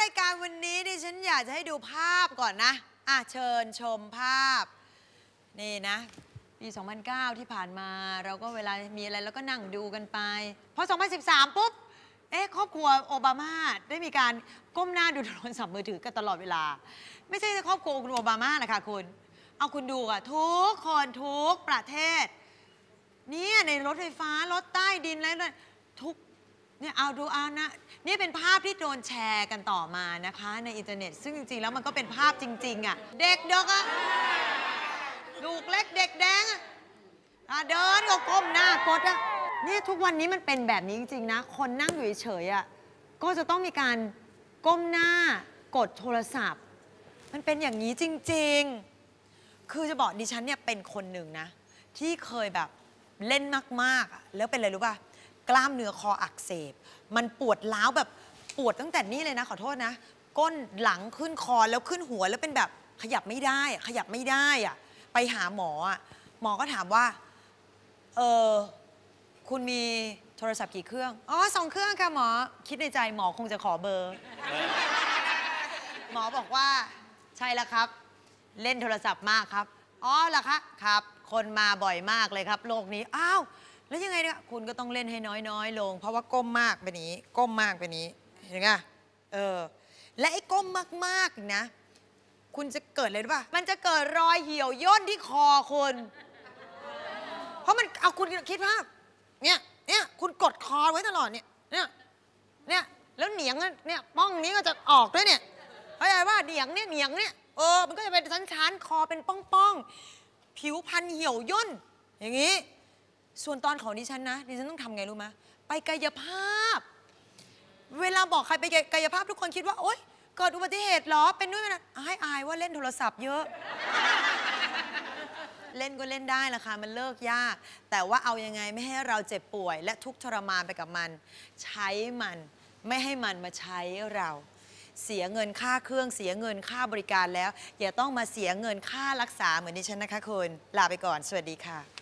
รายการวันนี้ดูภาพก่อนนะอะเชิญชมภาพ นี่นะ ปี 2009 ที่ผ่านมาเราก็เวลามีอะไรเราก็นั่งดูกันไป พอ 2013 ปุ๊บ เอ๊ะ ครอบครัวโอบามาได้มีการก้มหน้าดูโทรศัพท์มือถือกันตลอดเวลา ไม่ใช่แค่ครอบครัวคุณโอบามานะคะคุณ เอาคุณดูอะทุกคนทุกประเทศ เนี่ยในรถไฟฟ้ารถใต้ดินอะไรนั่นทุก เนี่ยเอาดูเอานะนี่เป็นภาพที่โดนแชร์กันต่อมานะคะ ในอินเทอร์เน็ต ซึ่งจริง ๆ แล้วมันก็เป็นภาพจริง ๆอะเด็กเด็กอะลูกเล็กเด็กแดงอะ่ะเดินก็ก้มหน้ากดอะนี่ทุกวันนี้มันเป็นแบบนี้จริง ๆ นะ คนนั่งอยู่เฉยๆอะก็จะต้องมีการก้มหน้ากดโทรศัพท์ มันเป็นอย่างนี้จริง ๆ คือจะบอกดิฉันเนี่ยเป็นคนหนึ่งนะ ที่เคยแบบเล่นมากๆ แล้วเป็นอะไรรู้ป่ะ กล้ามเนื้อคออักเสบ มันปวดร้าวแบบปวดตั้งแต่นี่เลยนะขอโทษนะ ก้นหลังขึ้นคอแล้วขึ้นหัวแล้วเป็นแบบขยับไม่ได้ ขยับไม่ได้อะไปหาหมออะหมอก็ถามว่า เออคุณมีโทรศัพท์กี่เครื่อง อ๋อสองเครื่องค่ะหมอ คิดในใจหมอคงจะขอเบอร์ หมอบอกว่าใช่แล้วครับ เล่นโทรศัพท์มากครับ อ๋อเหรอคะ ครับ คนมาบ่อยมากเลยครับ โลกนี้ อ้าว แล้วยังไงเนี่ยคุณก็ต้องเล่นให้น้อยๆ ลง เพราะว่าก้มมากไปนี้ ก้มมากไปนี้ เห็นไหมเออ และไอ้ก้มมากๆนะ คุณจะเกิดอะไรป่ะ มันจะเกิดรอยเหี่ยวย่นที่คอคุณ เพราะมันเอาคุณคิดภาพ เนี่ย เนี่ย คุณกดคอไว้ตลอดเนี่ย เนี่ย เนี่ย แล้วเหนียงเนี่ยป้องนี้ก็จะออกด้วยเนี่ย เข้าใจว่าเหนียงเนี่ย เหนียงเนี่ย เออ มันก็จะเป็นชั้นๆ คอเป็นป้องป้องๆผิวพันเหี่ยวย่น อย่างนี้ ส่วนตอนของดิฉันนะ ดิฉันต้องทำไงรู้ไหมไปกายภาพ เวลาบอกใครไปกายภาพทุกคนคิดว่า โอ๊ยเกิดอุบัติเหตุหรอ เป็นด้วยนะอายอายว่าเล่นโทรศัพท์เยอะ เล่นก็เล่นได้ละค่ะ มันเลิกยาก แต่ว่าเอายังไงไม่ให้เราเจ็บป่วย และทุกทรมานไปกับมัน ใช้มันไม่ให้มันมาใช้เรา เสียเงินค่าเครื่องเสียเงินค่าบริการแล้ว อย่าต้องมาเสียเงินค่ารักษาเหมือนดิฉันนะคะคุณลาไปก่อน สวัสดีค่ะ